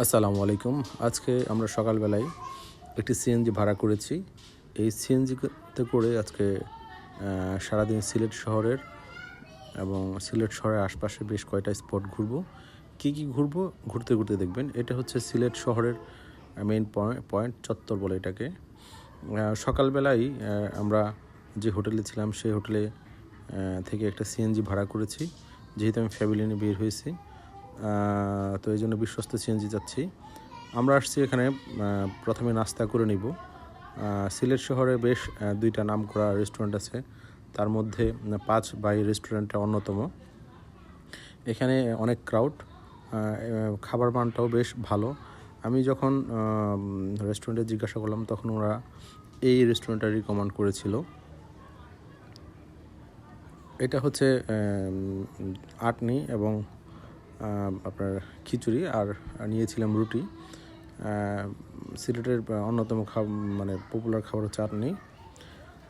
আসসালামু আলাইকুম। আজকে আমরা সকালবেলায় একটি সিএনজি ভাড়া করেছি। এই সিএনজিতে করে আজকে সারাদিন সিলেট শহরের এবং সিলেট শহরের আশপাশে বেশ কয়টা স্পট ঘুরবো। কী কী ঘুরবো? ঘুরতে ঘুরতে দেখবেন। এটা হচ্ছে সিলেট শহরের মেইন পয়েন্ট চত্বর বলে এটাকে। সকালবেলায় আমরা যে হোটেলে ছিলাম সেই হোটেলে থেকে একটা সিএনজি ভাড়া করেছি। যেহেতু আমি ফ্যামিলি নিয়ে বের হয়েছি তো এই জন্য বিশ্বস্ত সিএনজি যাচ্ছি। আমরা আসছি এখানে প্রথমে নাস্তা করে নিব। সিলেট শহরে বেশ দুইটা নাম করা রেস্টুরেন্ট আছে। তার মধ্যে পাঁচ বাই রেস্টুরেন্টটা অন্যতম। এখানে অনেক ক্রাউড খাবার মানটাও বেশ ভালো। আমি যখন রেস্টুরেন্টে জিজ্ঞাসা করলাম, তখন ওরা এই রেস্টুরেন্টটা রিকমেন্ড করেছিল। এটা হচ্ছে আটনি এবং আপনার খিচুড়ি আর নিয়েছিলাম রুটি। সিলেটের অন্যতম মানে পপুলার খাবার হচ্ছে আটনি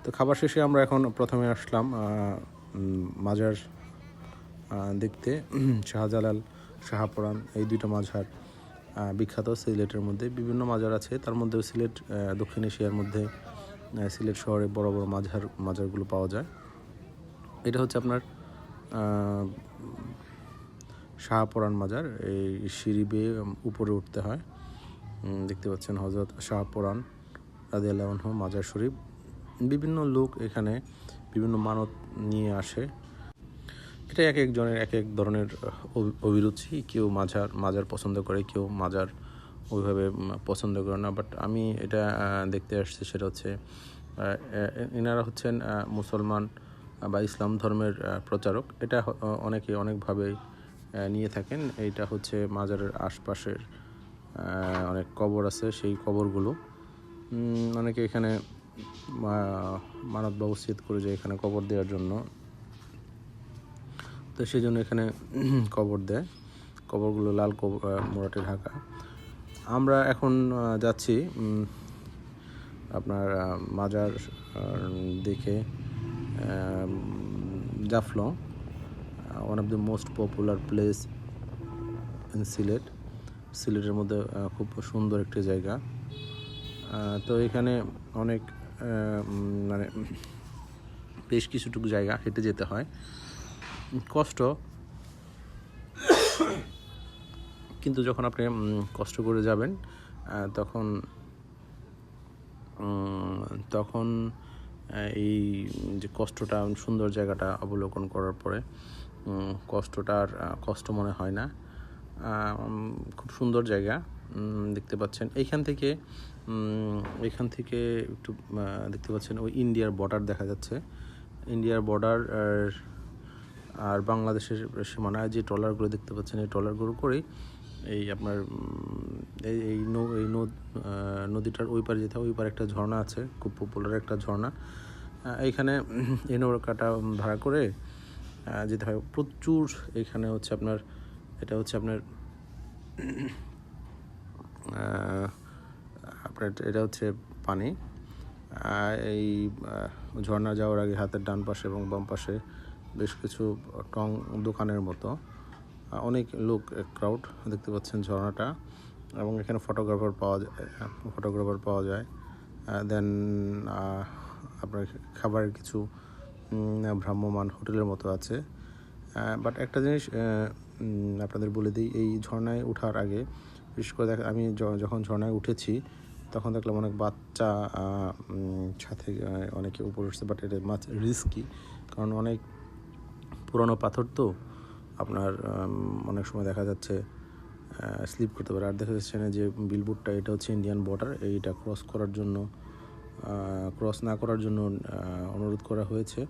তো খাবার শেষে আমরা এখন প্রথমে আসলাম মাজার দেখতে। শাহজালাল শাহপুরান এই দুইটা আহ, বিখ্যাত সিলেটের মধ্যে। বিভিন্ন মাজার আছে তার মধ্যেও সিলেট দক্ষিণ এশিয়ার মধ্যে সিলেট শহরে বড় বড় মাজার মাজারগুলো পাওয়া যায়। এটা হচ্ছে আপনার শাহপুরান মাজার, এই সিঁড়ি বেয়ে উপরে উঠতে হয়। দেখতে পাচ্ছেন হজরত শাহপুরান রাজি আল্লাহ মাজার শরীফ। বিভিন্ন লোক এখানে বিভিন্ন মানত নিয়ে আসে। এটা এক একজনের এক এক ধরনের অভি- অভিরুচি। কেউ মাজার মাজার পছন্দ করে, কেউ মাজার ওইভাবে পছন্দ করে না। বাট আমি এটা দেখতে আসছি, সেটা হচ্ছে এনারা হচ্ছেন মুসলমান বা ইসলাম ধর্মের প্রচারক। এটা অনেকে অনেকভাবে নিয়ে থাকেন। এইটা হচ্ছে মাজারের আশপাশের অনেক কবর আছে সেই কবরগুলো। অনেকে এখানে মা- মানত ব্যবস্থিত করে যে এখানে কবর দেওয়ার জন্য। তো সেই জন্য এখানে কবর দেয়। কবরগুলো লাল কবর মোড়াটে ঢাকা। আমরা এখন যাচ্ছি আপনার মাজার দেখে Jaflong. One of the most popular place in Sylhet. সিলেটের মধ্যে খুব সুন্দর একটি জায়গা। তো এখানে অনেক মানে বেশ কিছুটুকু জায়গা হেঁটে যেতে হয়। কষ্ট। কিন্তু যখন আপনি কষ্ট করে যাবেন তখন তখন এই যে কষ্টটা, সুন্দর জায়গাটা অবলোকন করার পরে উম, কষ্টটা আর কষ্ট মনে হয় না। খুব সুন্দর জায়গা দেখতে পাচ্ছেন। এইখান থেকে এখান থেকে একটু দেখতে পাচ্ছেন ওই ইন্ডিয়ার বর্ডার দেখা যাচ্ছে। ইন্ডিয়ার বর্ডার আর বাংলাদেশের সীমানায় যে ট্রলারগুলো দেখতে পাচ্ছেন এই ট্রলারগুলো করেই এই আপনার এই এই নদীটার ওই পারে যেতে ওই পারে একটা ঝর্ণা আছে খুব পপুলার একটা ঝর্ণা। এইখানে এই নৌকাটা ভাড়া করে যেতে হয়, প্রচুর এখানে হচ্ছে আপনার, এটা হচ্ছে আপনার আপনার এটা হচ্ছে পানি এই ঝর্ণা যাওয়ার আগে হাতের ডান পাশে এবং বাম পাশে বেশ কিছু টং দোকানের মতো অনেক লোক ক্রাউড দেখতে পাচ্ছেন ঝর্ণাটা, এবং এখানে ফটোগ্রাফার পাওয়া যায় ফটোগ্রাফার পাওয়া যায় দেন আপনার খাবারের কিছু ভ্রাম্যমান হোটেলের মতো আছে। বাট একটা জিনিস আপনাদের বলে দিই, এই ঝর্ণায় ওঠার আগে, বিশেষ করে দেখ, আমি যখন ঝর্ণায় উঠেছি, তখন দেখলাম অনেক বাচ্চা সাথে অনেকে উপরে উঠছে বাট এটা মাছ রিস্কি কারণ অনেক পুরনো পাথর তো, আপনার অনেক সময় দেখা যাচ্ছে স্লিপ করতে পারে। আর দেখা যাচ্ছে না যে বিলবোর্ডটা এটা হচ্ছে ইন্ডিয়ান বর্ডার এইটা ক্রস করার জন্য ক্রস না করার জন্য অনুরোধ করা হয়েছে।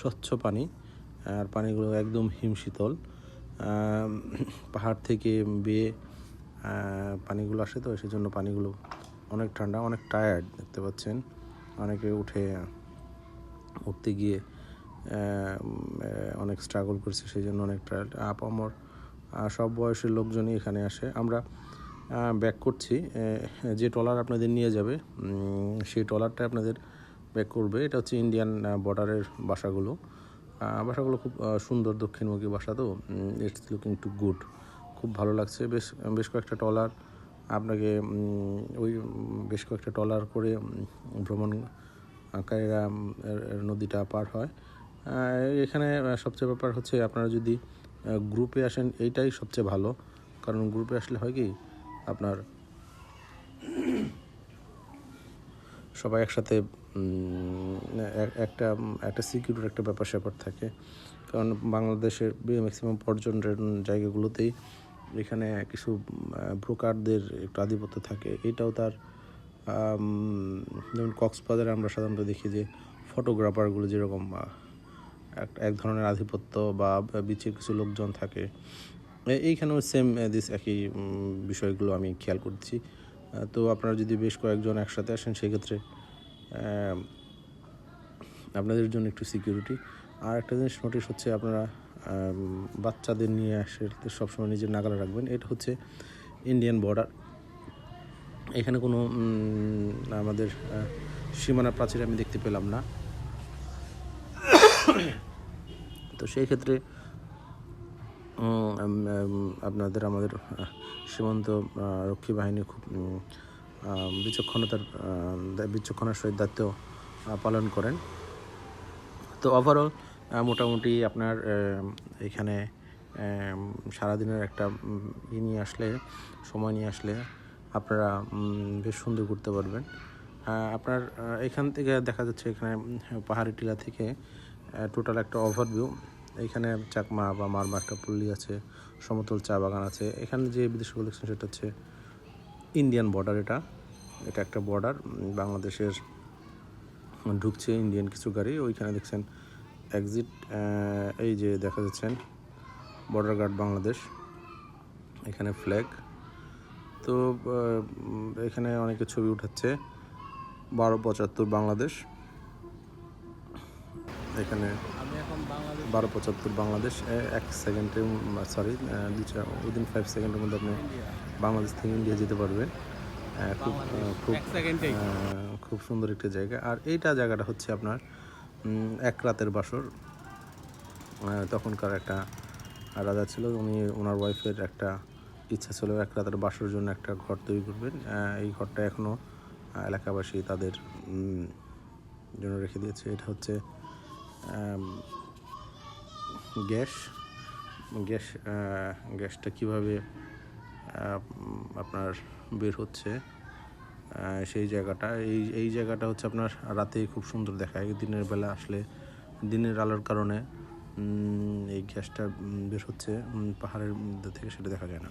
স্বচ্ছ পানি, আর পানিগুলো একদম হিমশীতল পাহাড় থেকে বেয়ে পানিগুলো আসে তো, সেজন্য পানিগুলো অনেক ঠান্ডা, অনেক টায়ার্ড দেখতে পাচ্ছেন। অনেকে উঠে, উঠতে গিয়ে অনেক স্ট্রাগল করছে সেই জন্য অনেক টায়ার্ড আপ আমার সব বয়সের লোকজনই এখানে আসে। আমরা ব্যাক করছি। যে ট্রলার আপনাদের নিয়ে যাবে সেই ট্রলারটা আপনাদের ব্যাক করবে। এটা হচ্ছে ইন্ডিয়ান বর্ডারের বাসাগুলো। বাসাগুলো খুব সুন্দর দক্ষিণমুখী বাসা তো। ইটস লুকিং টু গুড খুব ভালো লাগছে। বেশ বেশ কয়েকটা ট্রলার আপনাকে ওই, বেশ কয়েকটা ট্রলার করে ভ্রমণকারীরা নদীটা পার হয়। এখানে সবচেয়ে ব্যাপার হচ্ছে আপনারা যদি গ্রুপে আসেন, এইটাই সবচেয়ে ভালো। কারণ গ্রুপে আসলে হয় কি আপনার সবাই একসাথে একটা একটা সিকিউরিটির একটা ব্যাপার স্যাপার থাকে। কারণ বাংলাদেশের ম্যাক্সিমাম পর্যটন জায়গাগুলোতেই এখানে কিছু ব্রোকারদের একটু আধিপত্য থাকে। এটাও তার যেমন কক্সবাজারে আমরা সাধারণত দেখি যে ফটোগ্রাফারগুলো যেরকম এক- ধরনের আধিপত্য বা বিচের কিছু লোকজন থাকে। এইখানেও সেম দিস একই বিষয়গুলো আমি খেয়াল করছি। তো আপনারা যদি বেশ কয়েকজন একসাথে আসেন, সেক্ষেত্রে আপনাদের জন্য একটু সিকিউরিটি আর একটা জিনিস নোটিশ হচ্ছে, আপনারা বাচ্চাদের নিয়ে আসে সবসময় নিজের নাগালে রাখবেন। এটা হচ্ছে ইন্ডিয়ান বর্ডার এখানে কোনো আমাদের সীমানা প্রাচীর আমি দেখতে পেলাম না। তো সেই ক্ষেত্রে আপনাদের আমাদের সীমান্ত রক্ষী বাহিনী খুব বিচক্ষণতার বিচক্ষণার সহিত দায়িত্ব পালন করেন। তো ওভারঅল মোটামুটি আপনার এখানে সারাদিনের একটা ই নিয়ে আসলে, সময় নিয়ে আসলে আপনারা বেশ সুন্দর ঘুরতে পারবেন। আপনার এখান থেকে দেখা যাচ্ছে এখানে পাহাড়ি টিলা থেকে টোটাল একটা ওভারভিউ এখানে চাকমা বা মারমা একটা পল্লী আছে, সমতল চা বাগান আছে। এখানে যে বিদেশগুলো দেখছেন সেটা হচ্ছে ইন্ডিয়ান বর্ডার এটা। এটা একটা বর্ডার বাংলাদেশের ঢুকছে ইন্ডিয়ান কিছু গাড়ি। ওইখানে দেখছেন এক্সিট এই যে দেখা যাচ্ছেন বর্ডার গার্ড বাংলাদেশ। এখানে ফ্ল্যাগ তো এখানে অনেকে ছবি উঠাচ্ছে, বারো পঁচাত্তর বাংলাদেশ। এখানে বারো পঁচাত্তর বাংলাদেশ এক সেকেন্ডে সরি দু চার উইদিন ফাইভ সেকেন্ডের মধ্যে আপনি বাংলাদেশ থেকে ইন্ডিয়া যেতে পারবেন খুব খুব খুব সুন্দর একটি জায়গা। আর এইটা জায়গাটা হচ্ছে আপনার এক রাতের বাসর। তখনকার একটা রাজা ছিল উনি ওনার ওয়াইফের একটা ইচ্ছা ছিল এক রাতের বাসর জন্য একটা ঘর তৈরি করবেন। এই ঘরটা এখনও এলাকাবাসী তাদের জন্য রেখে দিয়েছে। এটা হচ্ছে গ্যাস গ্যাস গ্যাসটা কীভাবে আপনার বের হচ্ছে সেই জায়গাটা, এই এই জায়গাটা হচ্ছে আপনার রাতে খুব সুন্দর দেখায়। দিনের বেলা আসলে দিনের আলোর কারণে এই গ্যাসটা বের হচ্ছে পাহাড়ের মধ্যে থেকে সেটা দেখা যায় না।